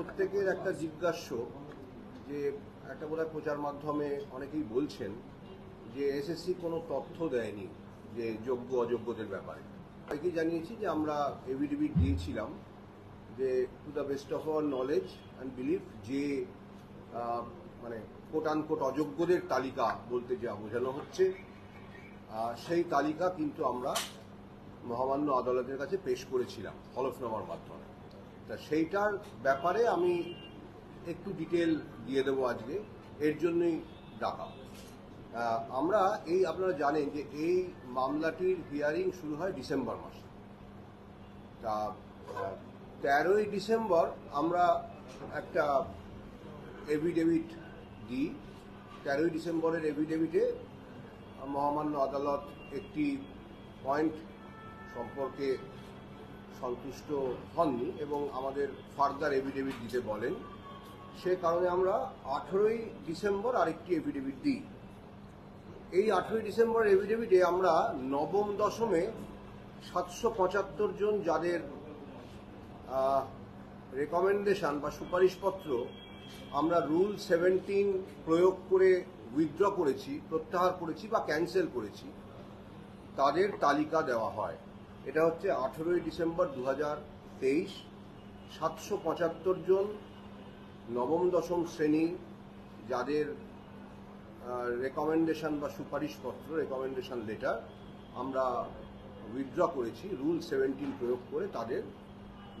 প্রত্যেকের একটা জিজ্ঞাস্য যে একটা বোধহয় প্রচার মাধ্যমে অনেকেই বলছেন যে এসএসসি কোনো তথ্য দেয়নি যে যোগ্য, অযোগ্যদের ব্যাপারে। অনেকেই জানিয়েছি যে আমরা এভিডেভিট দিয়েছিলাম যে to the best of our knowledge and believe যে মানে কোট আনকোট অযোগ্যদের তালিকা বলতে যা বোঝানো হচ্ছে সেই তালিকা কিন্তু আমরা মহামান্য আদালতের কাছে পেশ করেছিলাম, হলফনামার মাধ্যমে। তা সেইটার ব্যাপারে আমি একটু ডিটেল দিয়ে দেবো আজকে। এর জন্যই ডাকা। আমরা এই আপনারা জানেন যে এই মামলাটির হিয়ারিং শুরু হয় ডিসেম্বর মাসে। তা তেরোই ডিসেম্বর আমরা একটা এভিডেভিট দিই। তেরোই ডিসেম্বরের এভিডেভিটে মহামান্য আদালত একটি পয়েন্ট সম্পর্কে সন্তুষ্ট হননি এবং আমাদের ফার্দার এভিডেভিট দিতে বলেন। সে কারণে আমরা আঠেরোই ডিসেম্বর আরেকটি এভিডেভিট দিই। এই আঠেরোই ডিসেম্বর এভিডেভিটে আমরা নবম দশমে সাতশো পঁচাত্তর জন যাদের রেকমেন্ডেশন বা সুপারিশপত্র আমরা রুল সেভেন্টিন প্রয়োগ করে উইথড্র করেছি, প্রত্যাহার করেছি বা ক্যান্সেল করেছি, তাদের তালিকা দেওয়া হয়। এটা হচ্ছে আঠেরোই ডিসেম্বর দু হাজার তেইশ, সাতশো পঁচাত্তর জন নবম, দশম শ্রেণি যাদের রেকমেন্ডেশন বা সুপারিশপত্র রেকমেন্ডেশন লেটার আমরা উইথড্র করেছি। রুল সেভেন্টিন প্রয়োগ করে তাদের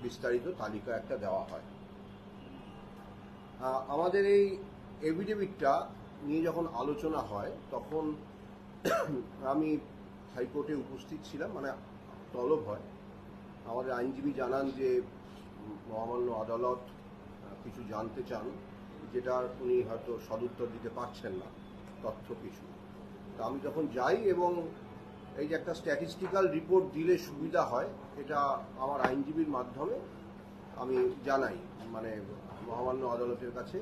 বিস্তারিত তালিকা একটা দেওয়া হয়। আমাদের এই এভিডেভিটটা নিয়ে যখন আলোচনা হয়, তখন আমি হাইকোর্টে উপস্থিত ছিলাম। মানে তলব হয়। আমাদের আইনজীবী জানান যে মহামান্য আদালত কিছু জানতে চান যেটার উনি হয়তো সদুত্তর দিতে পারছেন না, তথ্য কিছু। তা আমি যখন যাই এবং এই যে একটা স্ট্যাটিস্টিক্যাল রিপোর্ট দিলে সুবিধা হয়, এটা আমার আইনজীবীর মাধ্যমে আমি জানাই মানে মহামান্য আদালতের কাছে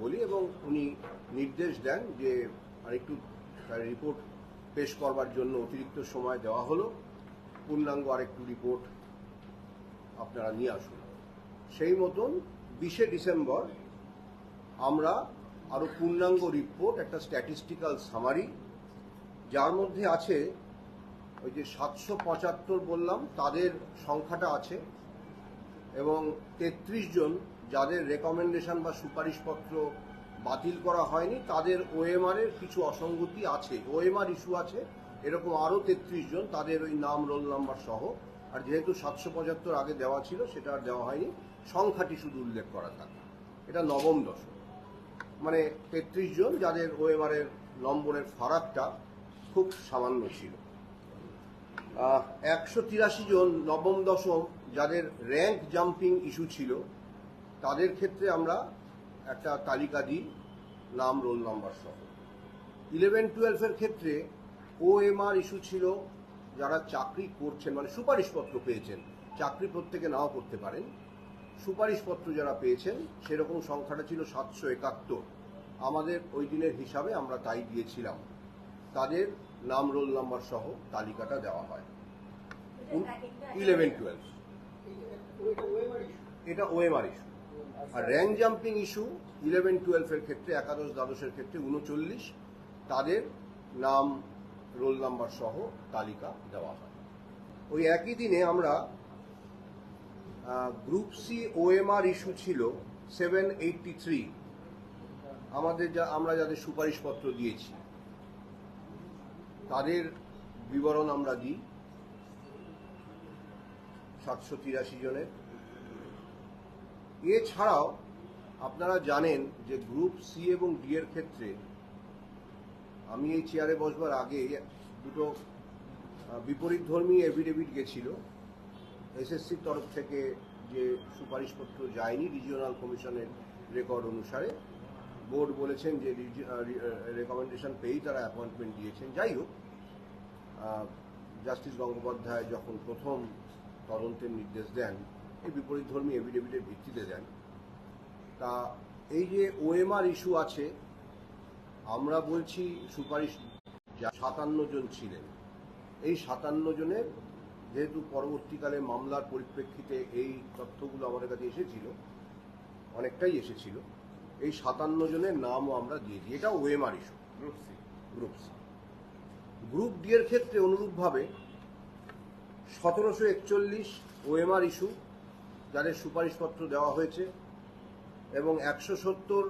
বলি এবং উনি নির্দেশ দেন যে, আরেকটু রিপোর্ট পেশ করবার জন্য অতিরিক্ত সময় দেওয়া হলো। পূর্ণাঙ্গ আরেকটু রিপোর্ট আপনারা নিয়ে আসুন। সেই মতন বিশে ডিসেম্বর আমরা আরও পূর্ণাঙ্গ রিপোর্ট একটা স্ট্যাটিস্টিক্যাল সামারি যার মধ্যে আছে ওই যে সাতশো পঁচাত্তর বললাম, তাদের সংখ্যাটা আছে এবং তেত্রিশ জন যাদের রেকমেন্ডেশন বা সুপারিশপত্র বাতিল করা হয়নি, তাদের ওএমআর এর কিছু অসঙ্গতি আছে। ওএমআর ইস্যু আছে এরকম আরও তেত্রিশ জন, তাদের ওই নাম রোল নাম্বার সহ, আর যেহেতু সাতশো পঁচাত্তর আগে দেওয়া ছিল, সেটা আর দেওয়া হয়নি, সংখ্যাটি শুধু উল্লেখ করা থাকে। এটা নবম দশক। মানে তেত্রিশ জন যাদের ওএমআর এর নম্বরের ফারাকটা খুব সামান্য ছিল। একশো তিরাশি জন নবম দশম যাদের র্যাঙ্ক জাম্পিং ইস্যু ছিল, তাদের ক্ষেত্রে আমরা একটা তালিকা দিই, নাম রোল নাম্বার সহ। ইলেভেন টুয়েলভের ক্ষেত্রে ওএমআর ইস্যু ছিল, যারা চাকরি করছেন মানে সুপারিশপত্র পেয়েছেন, চাকরি প্রত্যেকে নাও করতে পারেন। সুপারিশপত্র যারা পেয়েছেন, সেরকম সংখ্যাটা ছিল সাতশো একাত্তর। আমাদের ওই দিনের হিসাবে আমরা তাই দিয়েছিলাম। তাদের নাম রোল নাম্বার সহ তালিকাটা দেওয়া হয়। Eleven, twelve. এটা ওএমআর ইস্যু। আর র্যাঙ্ক জাম্পিং ইস্যু, ইলেভেন, টুয়েলভের ক্ষেত্রে, একাদশ, দ্বাদশের ক্ষেত্রে, উনচল্লিশ। তাদের নাম রোল নাম্বার সহ তালিকা দেওয়া হয়। ওই একই দিনে আমরা গ্রুপ সি ওএমআর ইস্যু ছিল সেভেন এইটটি থ্রি আমাদের যা, আমরা যাদের সুপারিশপত্র দিয়েছি, তাদের বিবরণ আমরা দিই সাতশো তিরাশি জনের। এছাড়াও আপনারা জানেন যে গ্রুপ সি এবং ডি এর ক্ষেত্রে আমি এই চেয়ারে বসবার আগে দুটো বিপরীত ধর্মী এভিডেভিট গেছিল। এসএসসির তরফ থেকে যে সুপারিশপত্র যায়নি রিজিওনাল কমিশনের রেকর্ড অনুসারে বোর্ড বলেছেন যে রেকমেন্ডেশন পেয়েই তারা অ্যাপয়েন্টমেন্ট দিয়েছেন। যাই হোক জাস্টিস গঙ্গোপাধ্যায় যখন প্রথম তদন্তের নির্দেশ দেন, এই বিপরীত ধর্মী এভিডেভিটের ভিত্তিতে দেন, তা এই যে ওএমআর ইস্যু আছে আমরা বলছি সুপারিশ যা সাতান্ন জন ছিলেন। এই সাতান্ন জনের যেহেতু পরবর্তীকালে মামলার পরিপ্রেক্ষিতে এই তথ্যগুলো আমাদের কাছে এসেছিল, অনেকটাই এসেছিল, এই সাতান্ন জনের নামও আমরা দিয়েছি এটা OMR issue group C group C group D এর ক্ষেত্রে অনুরূপভাবে সতেরোশো একচল্লিশ ওএমআর ইস্যু যাদের সুপারিশপত্র দেওয়া হয়েছে, এবং একশো সত্তর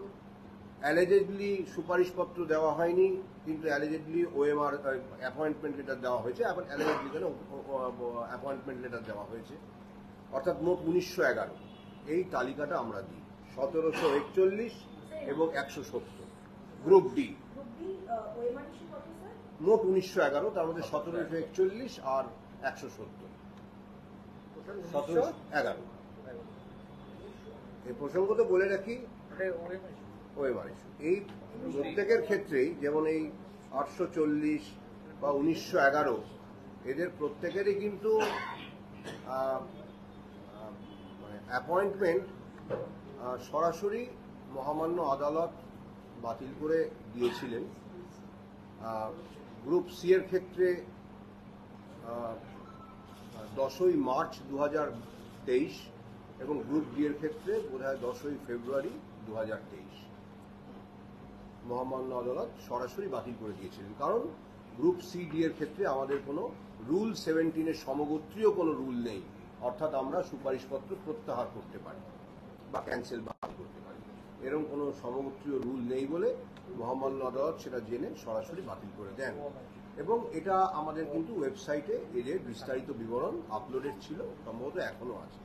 অ্যালিজেডলি সুপারিশপত্র দেওয়া হয়নি, কিন্তু অ্যালিজেডলি ওএমআর অ্যাপয়েন্টমেন্ট লেটার দেওয়া হয়েছে এখন অ্যালিজেডলি কেন অ্যাপয়েন্টমেন্ট লেটার দেওয়া হয়েছে। অর্থাৎ মোট উনিশশো এগারো। এই তালিকাটা আমরা দিই। সতেরোশো একচল্লিশ এবং একশো সত্তর। গ্রুপ ডি মোট উনিশশো এগারো, তার মধ্যে সতেরোশো একচল্লিশ আর একশো সত্তর। সতেরোশো এগারো। এই প্রসঙ্গ তো বলে রাখি। ওএমআর ইস্যু এই প্রত্যেকের ক্ষেত্রেই যেমন এই আটশো চল্লিশ বা উনিশশো এগারো, এদের প্রত্যেকেরই কিন্তু মানে অ্যাপয়েন্টমেন্ট সরাসরি মহামান্য আদালত বাতিল করে দিয়েছিলেন। গ্রুপ সি এর ক্ষেত্রে দশই মার্চ দু এবং গ্রুপ ডি এর ক্ষেত্রে বোধ হয় দশই ফেব্রুয়ারি দু মহামান্য আদালত সরাসরি বাতিল করে দিয়েছিলেন। কারণ গ্রুপ সি, ডি এর ক্ষেত্রে আমাদের কোনো রুল সেভেন্টিনের সমগোত্রীয় কোনো রুল নেই। অর্থাৎ আমরা সুপারিশপত্র প্রত্যাহার করতে পারি বা ক্যান্সেল বাতিল করতে পারি। এরকম কোনো সমগোত্রীয় রুল নেই বলে মহামান্য আদালত সেটা জেনে সরাসরি বাতিল করে দেন। এবং এটা আমাদের কিন্তু ওয়েবসাইটে এদের বিস্তারিত বিবরণ আপলোডেড ছিল, সম্ভবত এখনও আছে।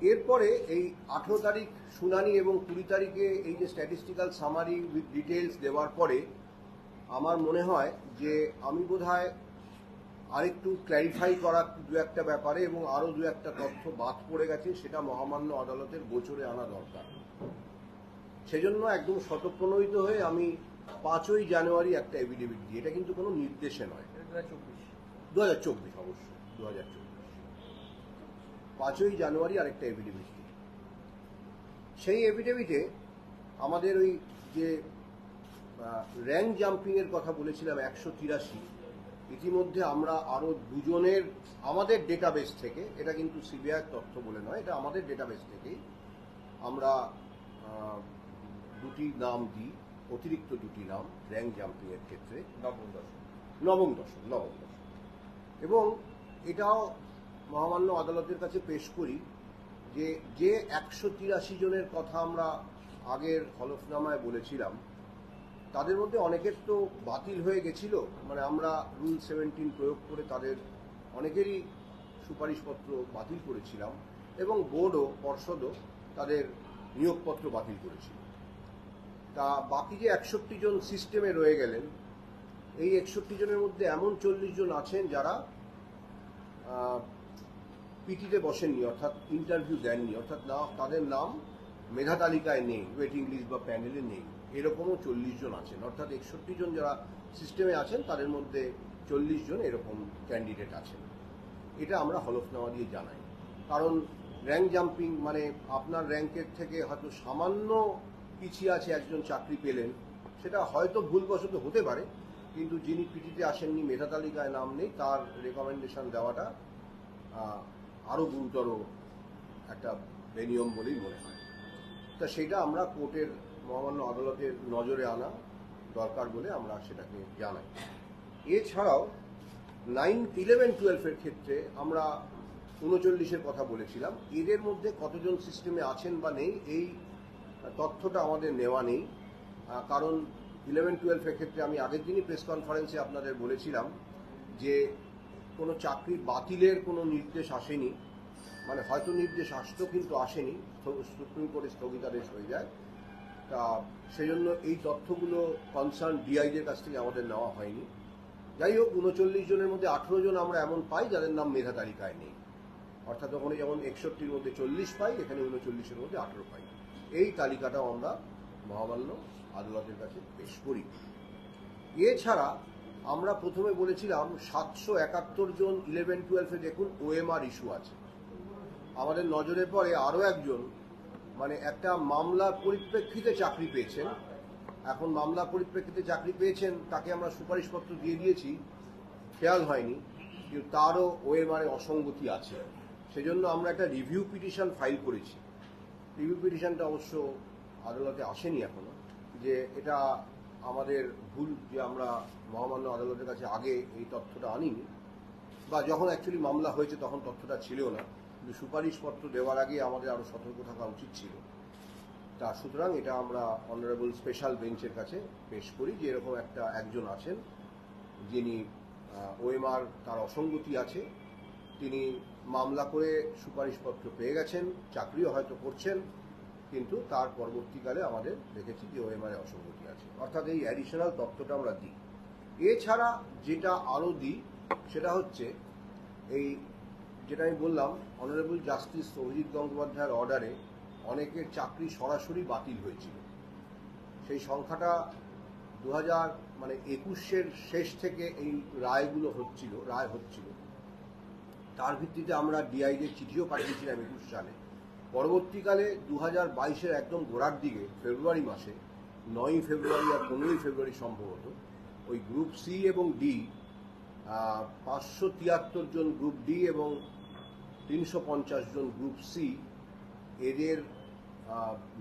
এরপরে এই আঠেরো তারিখ শুনানি এবং কুড়ি তারিখে এই যে স্ট্যাটিস্টিক্যাল সামারি উইথ ডিটেলস দেওয়ার পরে আমার মনে হয় যে আমি বোধ হয় আরেকটু ক্ল্যারিফাই করা দু একটা ব্যাপারে এবং আরও দু একটা তথ্য বাদ পড়ে গেছে সেটা মহামান্য আদালতের গোচরে আনা দরকার। সেজন্য একদম শতপ্রণোদিত হয়ে আমি পাঁচই জানুয়ারি একটা এভিডেভিট দিই। এটা কিন্তু কোনো নির্দেশে নয়। দু হাজার চব্বিশ। অবশ্যই। দু হাজার চব্বিশ। পাঁচই জানুয়ারি আরেকটা এভিডেভিট দিই সেই এভিডেভিটে আমাদের ওই যে র্যাঙ্ক জাম্পিংয়ের কথা বলেছিলাম একশো তিরাশি ইতিমধ্যে আমরা আরও দুজনের আমাদের ডেটাবেস থেকে এটা কিন্তু সিবিআই তথ্য বলে নয় এটা আমাদের ডেটাবেস থেকেই আমরা দুটি নাম দিই অতিরিক্ত দুটি নাম র্যাঙ্ক জাম্পিংয়ের ক্ষেত্রে। নবম দশম নবম দশম নবম দশম এবং এটাও মহামান্য আদালতের কাছে পেশ করি যে যে একশো তিরাশি জনের কথা আমরা আগের হলফনামায় বলেছিলাম, তাদের মধ্যে অনেকের তো বাতিল হয়ে গেছিল। মানে আমরা রুল সেভেন্টিন প্রয়োগ করে তাদের অনেকেরই সুপারিশপত্র বাতিল করেছিলাম এবং বোর্ডও, পর্ষদও তাদের নিয়োগপত্র বাতিল করেছিল। তা বাকি যে একষট্টি জন সিস্টেমে রয়ে গেলেন, এই একষট্টি জনের মধ্যে এমন চল্লিশ জন আছেন যারা পিটিতে বসেননি, অর্থাৎ ইন্টারভিউ দেননি, অর্থাৎ না, তাদের নাম মেধা তালিকায় নেই ওয়েটিং লিস্ট বা প্যানেলে নেই। এরকমও চল্লিশ জন আছেন, অর্থাৎ একষট্টি জন যারা সিস্টেমে আছেন, তাদের মধ্যে চল্লিশ জন এরকম ক্যান্ডিডেট আছেন। এটা আমরা হলফনামা দিয়ে জানাই। কারণ র্যাঙ্ক জাম্পিং মানে আপনার র্যাঙ্কের থেকে হয়তো সামান্য পিছিয়ে আছে একজন চাকরি পেলেন, সেটা হয়তো ভুলবশত হতে পারে, কিন্তু যিনি পিটিতে আসেননি, মেধা তালিকায় নাম নেই, তার রেকমেন্ডেশন দেওয়াটা আহ, আরও গুরুতর একটা বেনিয়ম বলেই মনে হয়। তা সেটা আমরা কোর্টের মহামান্য আদালতের নজরে আনা দরকার বলে আমরা সেটাকে জানাই। এছাড়াও নাইন ইলেভেন টুয়েলভের ক্ষেত্রে আমরা উনচল্লিশের কথা বলেছিলাম এদের মধ্যে কতজন সিস্টেমে আছেন বা নেই এই তথ্যটা আমাদের নেওয়া নেই। কারণ ইলেভেন টুয়েলভের ক্ষেত্রে আমি আগের দিনই প্রেস কনফারেন্সে আপনাদের বলেছিলাম যে কোনো চাকরি বাতিলের কোনো নির্দেশ আসেনি। মানে হয়তো নির্দেশ আসতো কিন্তু আসেনি। সুপ্রিম কোর্টে স্থগিতাদেশ হয়ে যায়। তা সেই জন্য এই তথ্যগুলো কনসার্ন ডিআইদের কাছ থেকে আমাদের নেওয়া হয়নি। যাই হোক, উনচল্লিশ জনের মধ্যে আঠেরো জন আমরা এমন পাই যাদের নাম মেধা তালিকায় নেই। অর্থাৎ ওখানে যেমন একষট্টির মধ্যে চল্লিশ পাই, এখানে উনচল্লিশের মধ্যে আঠেরো পাই। এই তালিকাটাও আমরা মহামান্য আদালতের কাছে পেশ করি। এছাড়া আমরা প্রথমে বলেছিলাম সাতশো একাত্তর জন ইলেভেন টুয়েলভে দেখুন ওএমআর ইস্যু আছে। আমাদের নজরে পড়ে আরও একজন মানে একটা মামলার পরিপ্রেক্ষিতে চাকরি পেয়েছেন। এখন মামলা পরিপ্রেক্ষিতে চাকরি পেয়েছেন, তাকে আমরা সুপারিশপত্র দিয়ে দিয়েছি। খেয়াল হয়নি, কিন্তু তারও ওএমআর অসঙ্গতি আছে। সেজন্য আমরা একটা রিভিউ পিটিশন ফাইল করেছি। রিভিউ পিটিশনটা অবশ্য আদালতে আসেনি এখনও, যে এটা আমাদের ভুল যে আমরা মহামান্য আদালতের কাছে আগে এই তথ্যটা আনিনি, বা যখন অ্যাকচুয়ালি মামলা হয়েছে তখন তথ্যটা ছিল না, কিন্তু সুপারিশপত্র দেওয়ার আগে আমাদের আরও সতর্ক থাকা উচিত ছিল। তা সুতরাং এটা আমরা অনারেবল স্পেশাল বেঞ্চের কাছে পেশ করি যে এরকম একটা একজন আছেন, যিনি ওএমআর তার অসঙ্গতি আছে, তিনি মামলা করে সুপারিশপত্র পেয়ে গেছেন, চাকরিও হয়তো করছেন কিন্তু তার পরবর্তীকালে আমাদের দেখেছি যে ওএমআর অসঙ্গতি আছে। অর্থাৎ এই অ্যাডিশনাল তথ্যটা আমরা দিই। এছাড়া যেটা আরও দিই, সেটা হচ্ছে এই যেটা আমি বললাম অনারেবল জাস্টিস অভিজিৎ গঙ্গোপাধ্যায়ের অর্ডারে অনেকের চাকরি সরাসরি বাতিল হয়েছিল। সেই সংখ্যাটা দু হাজার মানে একুশের শেষ থেকে এই রায়গুলো হচ্ছিল, রায় হচ্ছিল। তার ভিত্তিতে আমরা ডিআইদের চিঠিও পাঠিয়েছিলাম একুশ সালে। পরবর্তীকালে দু হাজার বাইশের একদম গোড়ার দিকে, ফেব্রুয়ারি মাসে, নয়ই ফেব্রুয়ারি আর পনেরোই ফেব্রুয়ারি সম্ভবত, ওই গ্রুপ সি এবং ডি পাঁচশো তিয়াত্তর জন গ্রুপ ডি এবং তিনশো পঞ্চাশ জন গ্রুপ সি, এদের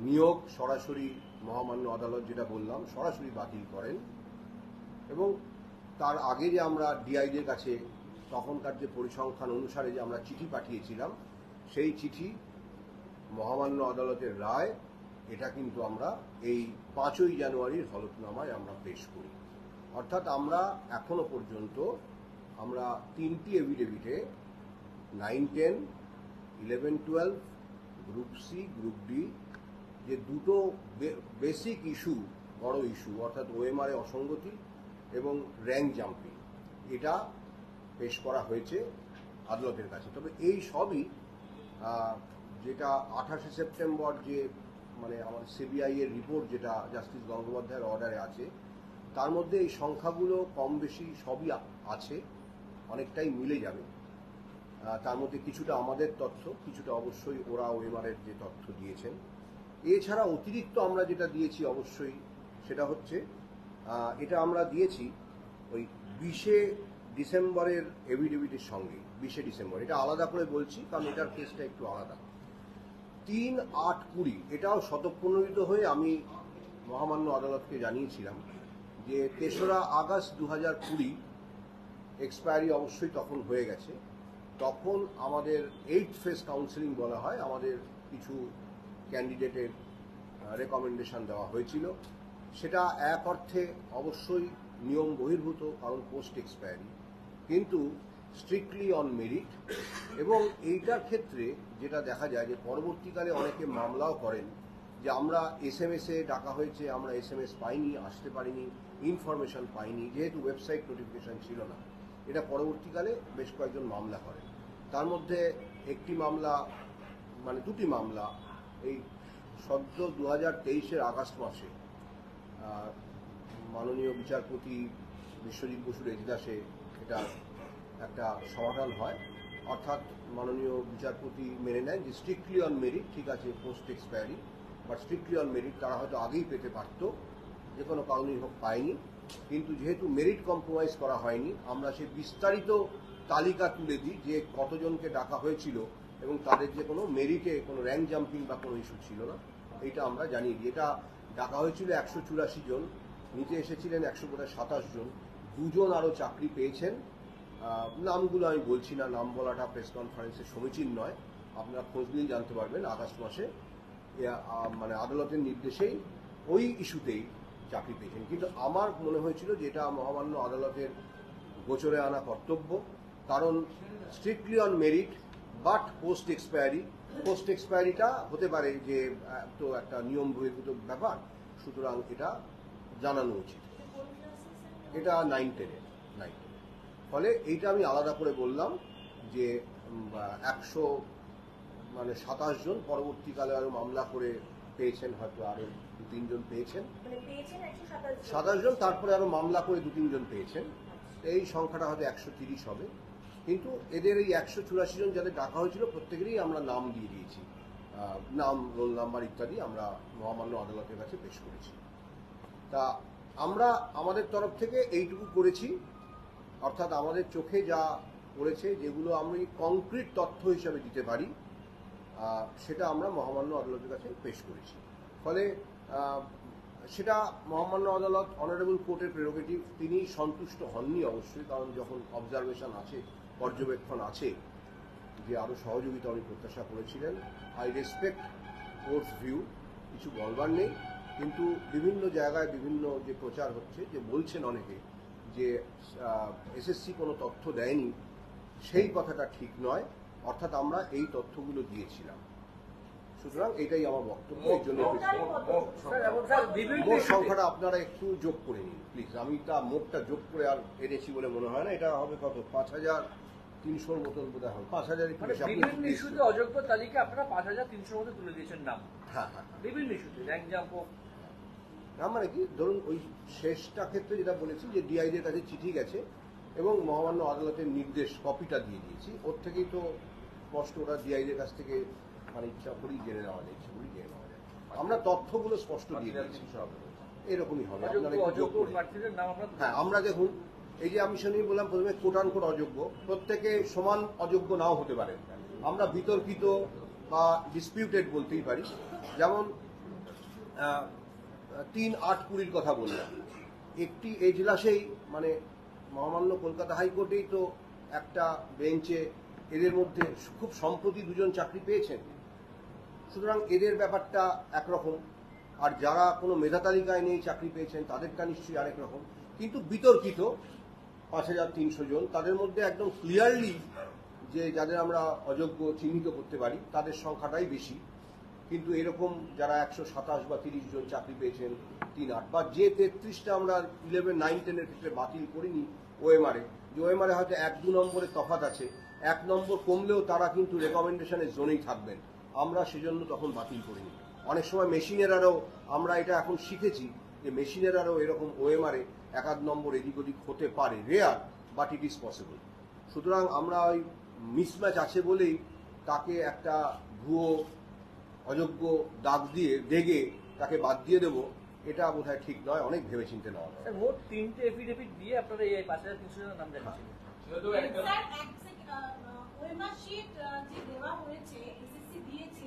নিয়োগ সরাসরি মহামান্য আদালত যেটা বললাম, সরাসরি বাতিল করেন এবং তার আগে যে আমরা ডিআইদের কাছে তখনকার যে পরিসংখ্যান অনুসারে যে আমরা চিঠি পাঠিয়েছিলাম, সেই চিঠি মহামান্য আদালতের রায়, এটা কিন্তু আমরা এই পাঁচই জানুয়ারির হলফনামায় আমরা পেশ করি। অর্থাৎ আমরা এখনও পর্যন্ত আমরা তিনটি এভিডেভিটে nine ten eleven twelve group C group D যে দুটো বেসিক ইস্যু বড় ইস্যু অর্থাৎ ওএমআর অসঙ্গতি এবং র্যাঙ্ক জাম্পিং এটা পেশ করা হয়েছে আদালতের কাছে। তবে এই সবই যেটা আঠাশে সেপ্টেম্বর যে মানে আমার সিবিআই এর রিপোর্ট যেটা জাস্টিস গঙ্গোপাধ্যায়ের অর্ডারে আছে, তার মধ্যে এই সংখ্যাগুলো কম বেশি সবই আছে, অনেকটাই মিলে যাবে। তার মধ্যে কিছুটা আমাদের তথ্য, কিছুটা অবশ্যই ওরা ওএমআরের যে তথ্য দিয়েছেন। এছাড়া অতিরিক্ত আমরা যেটা দিয়েছি অবশ্যই, সেটা হচ্ছে এটা আমরা দিয়েছি ওই বিশে ডিসেম্বরের এভিডেভিটের সঙ্গে, বিশে ডিসেম্বর। এটা আলাদা করে বলছি, কারণ এটার কেসটা একটু আলাদা। তিন আট কুড়ি, এটাও শতপ্রণোদিত হয়ে আমি মহামান্য আদালতকে জানিয়েছিলাম যে তেসরা আগস্ট দু হাজার কুড়ি এক্সপায়ারি অবশ্যই তখন হয়ে গেছে। তখন আমাদের এইট ফেস কাউন্সিলিং বলা হয়, আমাদের কিছু ক্যান্ডিডেটের রেকমেন্ডেশন দেওয়া হয়েছিল। সেটা এক অর্থে অবশ্যই নিয়ম বহির্ভূত, কারণ পোস্ট এক্সপায়ারি। কিন্তু স্ট্রিক্টলি অন মেরিট এবং এইটার ক্ষেত্রে যেটা দেখা যায় যে পরবর্তীকালে অনেকে মামলাও করেন যে আমরা এস এম এসে ডাকা হয়েছে, আমরা এস এম এস পাইনি, আসতে পারিনি ইনফরমেশন পাইনি, যেহেতু ওয়েবসাইট নোটিফিকেশন ছিল না। এটা পরবর্তীকালে বেশ কয়েকজন মামলা করেন। তার মধ্যে একটি মামলা মানে দুটি মামলা, এই সদ্য দু হাজার তেইশের আগস্ট মাসে মাননীয় বিচারপতি বিশ্বজিৎ বসুর এজলাসে এটা একটা সমাধান হয়। অর্থাৎ মাননীয় বিচারপতি মেনে নেন যে স্ট্রিক্টলি অন মেরিট ঠিক আছে post expiry but strictly on merit তারা হয়তো আগেই পেতে পারত, যে কোনো কারণেই হোক পায়নি। কিন্তু যেহেতু মেরিট কম্প্রোমাইজ করা হয়নি, আমরা সেই বিস্তারিত তালিকা তুলে দিই যে কতজনকে ডাকা হয়েছিল এবং তাদের যে কোনো মেরিটে কোনো র্যাঙ্ক জাম্পিং বা কোনো ইস্যু ছিল না, এটা আমরা দিই। এটা ডাকা হয়েছিল একশো চুরাশি জন, নিচে এসেছিলেন একশো সাতাশ জন, দুজন আরও চাকরি পেয়েছেন। নামগুলো আমি বলছি না, নাম বলাটা প্রেস কনফারেন্সে সমীচীন নয়। আপনারা খোঁজ নিয়ে জানতে পারবেন, আগস্ট মাসে মানে আদালতের নির্দেশেই ওই ইস্যুতেই চাকরি পেয়েছেন। কিন্তু আমার মনে হয়েছিল যে এটা মহামান্য আদালতের গোচরে আনা কর্তব্য, কারণ strictly on merit but post expiry post এক্সপায়ারিটা হতে পারে যে তো একটা নিয়ম বহির্ভূত ব্যাপার, সুতরাং এটা জানানো উচিত। এটা নাইন টেনে নাইন ফলে এইটা আমি আলাদা করে বললাম যে একশো মানে সাতাশ জন পরবর্তীকালে আরও মামলা করে পেয়েছেন হয়তো আরও দু তিনজন পেয়েছেন। মানে সাতাশ জন। তারপরে আরও মামলা করে দু তিনজন পেয়েছেন। এই সংখ্যাটা হয়তো একশো তিরিশ হবে। কিন্তু এদের এই একশো চুরাশি জন যাদের ডাকা হয়েছিল প্রত্যেকেরই আমরা নাম দিয়ে দিয়েছি। নাম রোল নাম্বার ইত্যাদি আমরা মহামান্য আদালতের কাছে পেশ করেছি। তা আমরা আমাদের তরফ থেকে এইটুকু করেছি। অর্থাৎ আমাদের চোখে যা পড়েছে, যেগুলো আমি কংক্রিট তথ্য হিসাবে দিতে পারি সেটা আমরা মহামান্য আদালতের কাছে পেশ করেছি। ফলে সেটা মহামান্য আদালত অনারেবল কোর্টের প্রেরোগেটিভ তিনি সন্তুষ্ট হননি অবশ্যই, কারণ যখন অবজারভেশন আছে, পর্যবেক্ষণ আছে, যে আরও সহযোগিতা উনি প্রত্যাশা করেছিলেন আই রেসপেক্ট কোর্টস ভিউ কিছু বলবার নেই, কিন্তু বিভিন্ন জায়গায় বিভিন্ন যে প্রচার হচ্ছে, যে বলছেন অনেকে যে এসএসসি কোনো তথ্য দেয়নি সেই কথাটা ঠিক নয় অর্থাৎ আমরা এই তথ্যগুলো দিয়েছিলাম। সুতরাং এটাই আমার বক্তব্য এর জন্য মোট সংখ্যাটা আপনারা একটু যোগ করে নিন প্লিজ। আমি তা মোটটা যোগ করে আর এনেছি বলে মনে হয় না। এটা হবে কত? পাঁচ হাজার তিনশোর মতন বোধ হয়। পাঁচ হাজার মানে বিভিন্ন ইস্যুতে অযোগ্য তালিকা আপনারা পাঁচ হাজার তিনশোর মতো তুলে দিয়েছেন নাম। হ্যাঁ হ্যাঁ বিভিন্ন ইস্যুতে র্যাঙ্ক জাম্প হোক না মানে কি? ধরুন ওই শেষটা ক্ষেত্রে যেটা বলেছি যে ডিআইদের কাছে চিঠি গেছে এবং মহামান্য আদালতের নির্দেশ কপিটা দিয়ে দিয়েছি। ওর থেকেই তো স্পষ্ট ওরা ডিআইদের কাছ থেকে মানে ইচ্ছা করেই জেনে নেওয়া যায় ইচ্ছা করেই জেনে নেওয়া যায়। আমরা তথ্যগুলো স্পষ্ট দিয়ে দিয়েছি। এরকমই হবে হ্যাঁ আমরা দেখুন এই যে আমি শুনি বললাম প্রথমে কোটান কোট অযোগ্য প্রত্যেকে সমান অযোগ্য নাও হতে পারে। আমরা বিতর্কিত বা ডিসপিউটেড বলতেই পারি। যেমন তিন আট কুড়ির কথা বললাম। একটি এজলাসেই মানে মহামান্য কলকাতা হাইকোর্টেই তো একটা বেঞ্চে এদের মধ্যে খুব সম্প্রতি দুজন চাকরি পেয়েছেন। সুতরাং এদের ব্যাপারটা একরকম। আর যারা কোনো মেধা তালিকায় নেই চাকরি পেয়েছেন, তাদেরটা নিশ্চয়ই আরেক রকম। কিন্তু বিতর্কিত পাঁচ হাজার তিনশো জন, তাদের মধ্যে একদম ক্লিয়ারলি যে যাদের আমরা অযোগ্য, চিহ্নিত করতে পারি, তাদের সংখ্যাটাই বেশি। কিন্তু এরকম যারা একশো সাতাশ বা তিরিশ জন চাকরি পেয়েছেন, তিন, আট, বা যে তেত্রিশটা আমরা ইলেভেন নাইন টেনের ক্ষেত্রে বাতিল করিনি ওএমআরে যে ওএমআরে হয়তো এক, দু নম্বরের তফাৎ আছে, এক নম্বর কমলেও তারা কিন্তু রেকমেন্ডেশনের জোনেই থাকবেন। আমরা সেজন্য তখন বাতিল করিনি। অনেক সময় মেশিনের আরও আমরা এটা এখন শিখেছি যে মেশিনের আরও এরকম ওএমআরে এক, আধ নম্বর এদিক ওদিক হতে পারে rare but it is possible সুতরাং আমরা ওই মিসম্যাচ আছে বলেই তাকে একটা ভুয়ো অযোগ্য দাগ দিয়ে দেগে তাকে বাদ দিয়ে দেবো এটা বোধহয় ঠিক নয় অনেক ভেবেচিন্তে নেওয়া দরকার। মোট তিনটে এফিডেভিট দিয়ে আপনারা এই পাঁচ হাজার তিনশো জনের নাম জানিয়েছেন স্যার এক সেকেন্ড ওয়েমার শিট যে দেওয়া হয়েছে এসএসসি দিয়েছে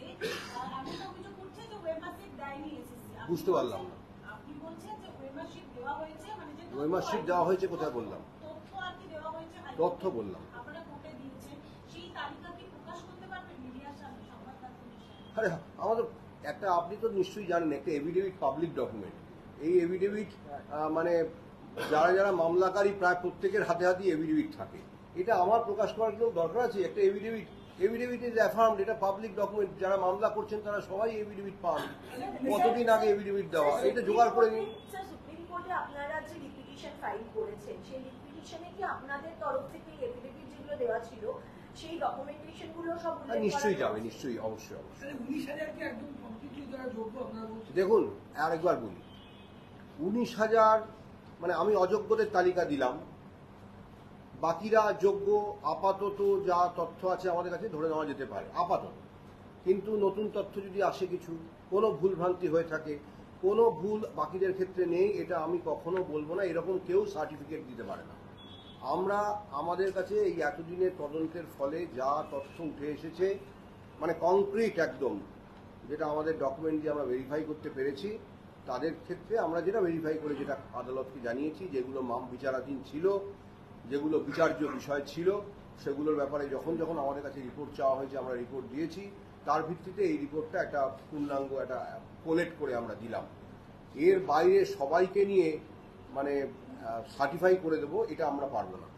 আহ, এমন অভিযোগ করছে যে ওয়েমার শিট দেয়নি এসএসসি বুঝতে পারলাম না। আপনি বলছেন যে ওয়েমার শিট দেওয়া হয়েছে মানে দেওয়া হয়েছে কোথায় বললাম তথ্য আর কি দেওয়া হয়েছে তথ্য বললাম আপনারা কোর্টে দিয়েছেন সেই তালিকা কি প্রকাশ করতে পারবেন মিডিয়ার সামনে সংবাদ মাধ্যমের সামনে আরে আমাদের একটা আপনি তো নিশ্চয়ই জানেন একটা এভিডেভিট পাবলিক ডকুমেন্ট এই এভিডেভিট মানে যারা যারা মামলাকারী প্রায় প্রত্যেকের হাতে হাতে এভিডেভিট থাকে। এটা আমার প্রকাশ করার কোনো দরকার আছে? একটা এভিডেভিট এভিডেভিট ইজ অ্যাফার্মড এটা পাবলিক ডকুমেন্ট যারা মামলা করছেন তারা সবাই এভিডেভিট পান। কতদিন আগে এভিডেভিট দেওয়া? এটা জোগাড় করে নিন। আপনারা যে রিপিটিশন ফাইল করেছেন সেই রিপিটিশনে কি আপনাদের তরফ থেকে এফিডেভিট যেগুলো দেওয়া ছিল সেই ডকুমেন্টেশনগুলো সব হ্যাঁ, নিশ্চয়ই যাবে? নিশ্চয়ই অবশ্যই অবশ্যই। তাহলে উনিশ হাজার কি একদম কমপ্লিটলি যারা যোগ্য আপনারা বলছেন? দেখুন আরেকবার বলি। উনিশ হাজার মানে আমি অযোগ্যদের তালিকা দিলাম। বাকিরা যোগ্য আপাতত যা তথ্য আছে আমাদের কাছে ধরে নেওয়া যেতে পারে আপাতত। কিন্তু নতুন তথ্য যদি আসে কিছু কোনো ভুলভ্রান্তি হয়ে থাকে কোনো ভুল বাকিদের ক্ষেত্রে নেই এটা আমি কখনো বলব না এরকম কেউ সার্টিফিকেট দিতে পারে না। আমরা আমাদের কাছে এই এতদিনের তদন্তের ফলে যা তথ্য উঠে এসেছে মানে কংক্রিট একদম, যেটা আমাদের ডকুমেন্ট দিয়ে আমরা ভেরিফাই করতে পেরেছি, তাদের ক্ষেত্রে আমরা যেটা ভেরিফাই করে যেটা আদালতকে জানিয়েছি, যেগুলো মাম বিচারাধীন ছিল, যেগুলো বিচার্য বিষয় ছিল, সেগুলোর ব্যাপারে যখন যখন আমাদের কাছে রিপোর্ট চাওয়া হয়েছে আমরা রিপোর্ট দিয়েছি, তার ভিত্তিতে এই রিপোর্টটা একটা পূর্ণাঙ্গ একটা কোলেক্ট করে আমরা দিলাম। এর বাইরে সবাইকে নিয়ে মানে সার্টিফাই করে দেবো এটা আমরা পারব না।